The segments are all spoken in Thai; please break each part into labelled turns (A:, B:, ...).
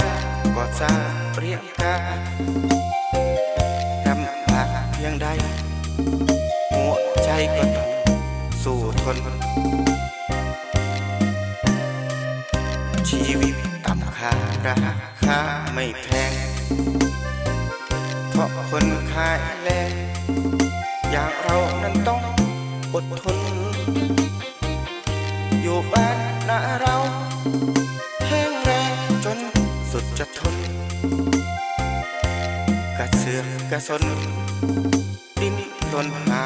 A: บจ้าก็สร้างเรียงกายรำบากเพียงใด หัวใจก็ต้องสู้ทน ชีวิตต่ำค่าราคาไม่แพงเพราะคนขายแรงอย่างเรานั้นต้องอดทน อยู่บ้านนาเรา ดจะทน กระเสือกกระสน ดิ้นรนหา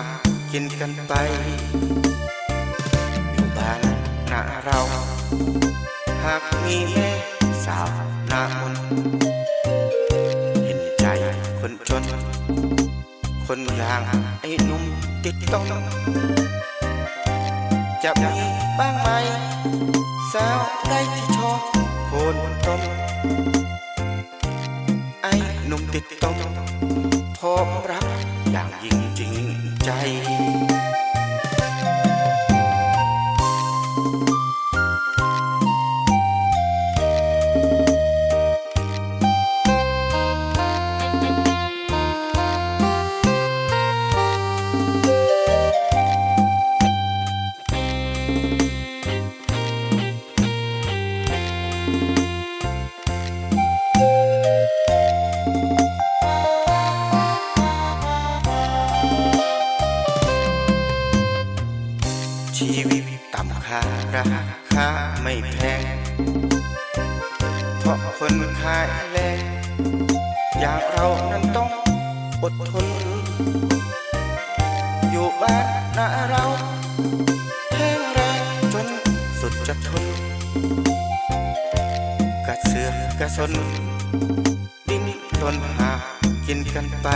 A: กินกันไป อยู่บ้านหน้าเรา หากมีแม่สาวหน้ามนเห็นใจคนจน คนอย่างไอ้นุ่มติดต้อง จะมีบ้างไหม สาวใดที่ชอบคนต้มไอ้ หนุ่ จะทนกระเสือกกระสน ดิ้นรนหากินกันไป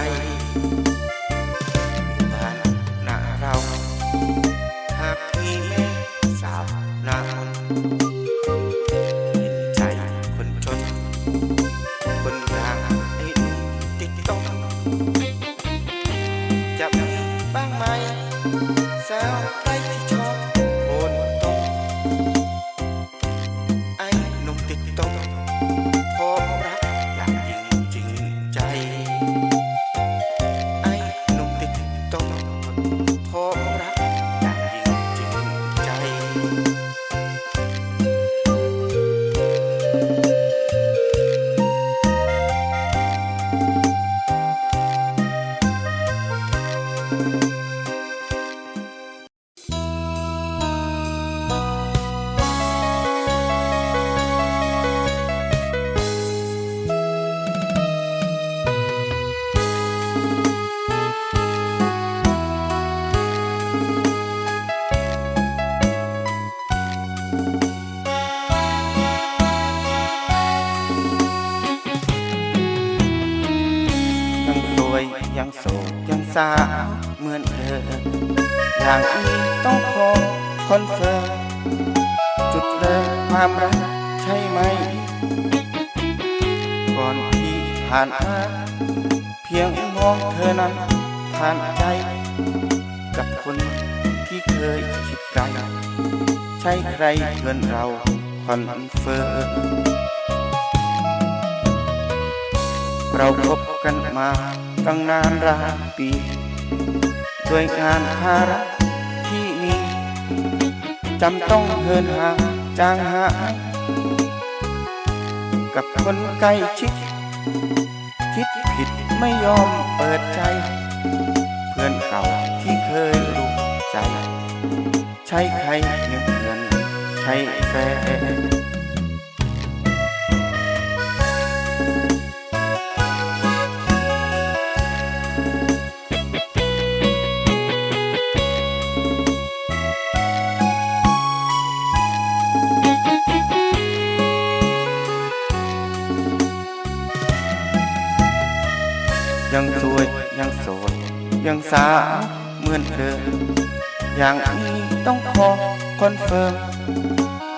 A: บ้านหน้าเราหากมีแม่สาวหน้ามนต์เห็นใจคนจน คนอย่างไอ้หนุ่มติดต้องจะมีบ้างไหมสาว วยยังโสดยังสาเหมือนเธออย่างนี้ต้องขอคอนเฟิร์มจุดเริ่มความรักใช่ไหม ก่อนที่ผ่านมาเพียงมองเธอนั้นผ่านใจ กับคนที่เคยคิดไกลใช่ใครเพื่อนเราคอนเฟิร์มเราพบกันมา ตั้งนานรายปีด้วยงานภาระที่มีจำต้องเหินห่างจางหายกับคนใกล้ชิด คิดผิดไม่ยอมเปิดใจ เพื่อนเก่าที่เคยรู้ใจ ใช่ใครเพียงเพื่อนใช่แฟน ยังสาเหมือนเดิม อย่างนี้ต้องขอคอนเฟิร์ม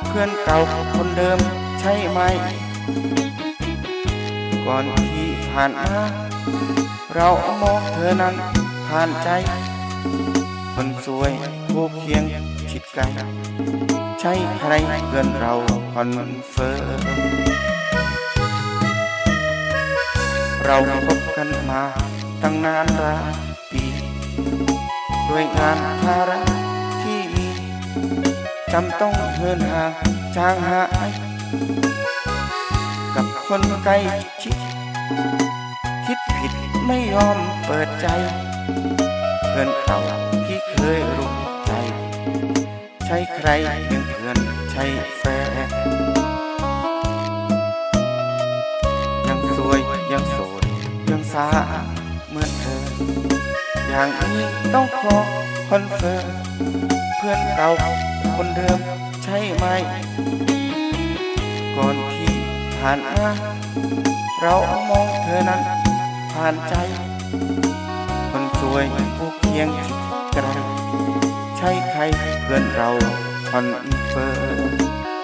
A: เพื่อนเก่าคนเดิมใช่ไหม ก่อนที่ผ่านมาเรามองเธอนั้นผ่านใจ คนสวยคู่เคียงชิดกันใช่ใครเพื่อนเราคอนเฟิร์ม เราคบกันมาตั้งนานรายปี ด้วยงานภาระที่มีจำต้องเหินห่างจางหายกับคนใกล้ชิด คิดผิดไม่ยอมเปิดใจ เพื่อนเก่าที่เคยรู้ใจ ใช่ใครเพียงเพื่อนใช่แฟนยังสวยยังโสดยังสา อย่างนี้ต้องขอคอนเฟิร์มเพื่อนเก่าคนเดิมใช่ไหม ก่อนที่ผ่านมาเรามองเธอนั้น ผ่านใจ คนสวยผู้เคียงไกลใช่ใครเพื่อนเราคอนเฟิร์ม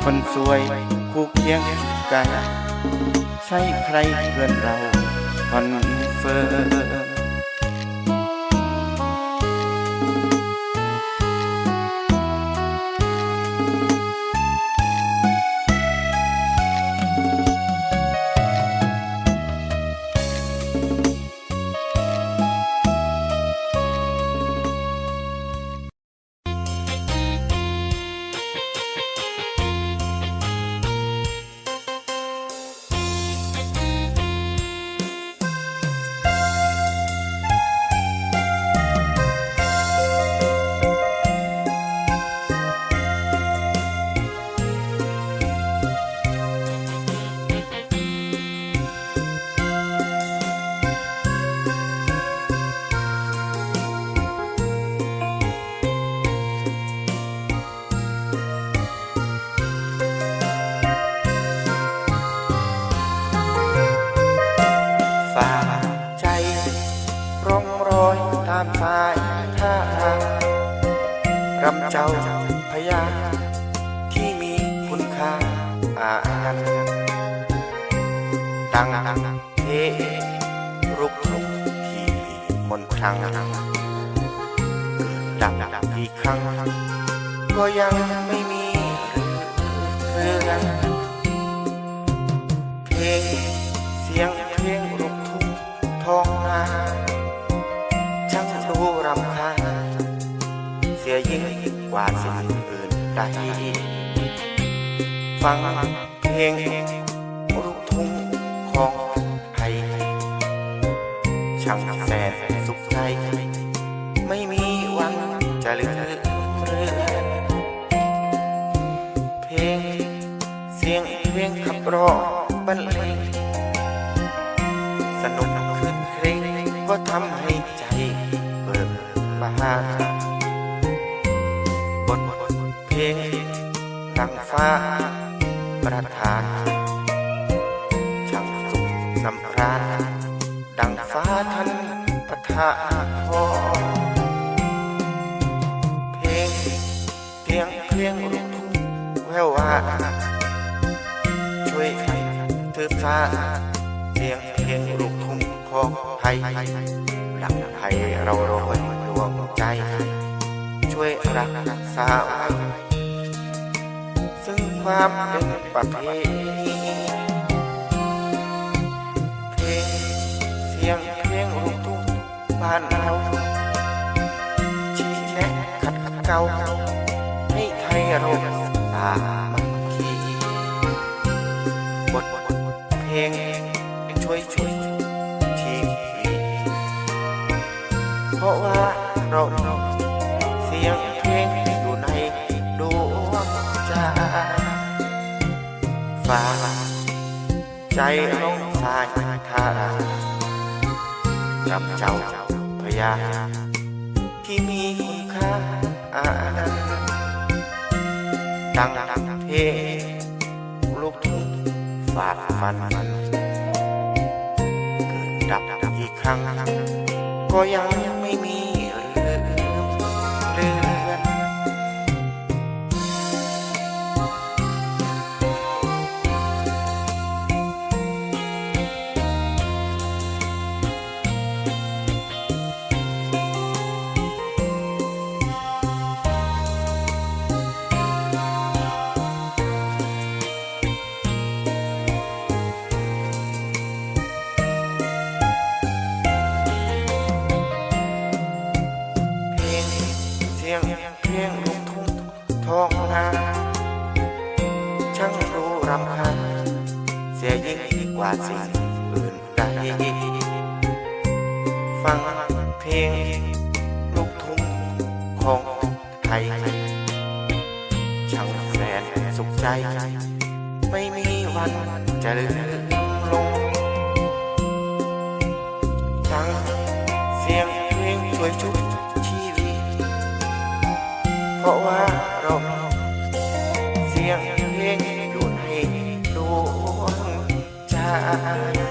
A: คนสวยผู้เคียงไกลใช่ใครเพื่อนเราคอนเฟิร์มามสายท่ารำเจ้า สียงเพลงขับร้องบรรเลงสนุกขึ้นเครงก็ทำให้ใจเบิกบานบทเพลงดังฟ้าประทานช่างสุขสำราญดังฟ้าทันประทาพอเพลงเพียงเพลงลูกทุ่งแววว่า ช่วยเธอฟ้าเสียงเพลงลูกทุ่งของไทยดังไทยเราโรยดวงใจ ช่วยรักษาไว้ซึ่งความเป็นประเพณีเพลงเสียงเพลงลูกทุ่งบ้านเราชี้แนะขัดเกลาให้ไทยเรา ราะว่าเราเสียงเพลงอยู่ในดวงใจฝากใจน้องสายทารากับเจ้าพยา ที่มีคุณค่าอานันต์ดังเพลงลูกทุ่งฝาดฟันมันเกิดดับอีกครั้ง ก็ยัง ว่าสิ่งอื่นใดฟังเพลงลูกทุ่งของไทยช่างแสนสุขใจ ไม่มีวันจะลืมลงทั้งเสียงเพลงช่วยชุบชีวิตเพราะว่า time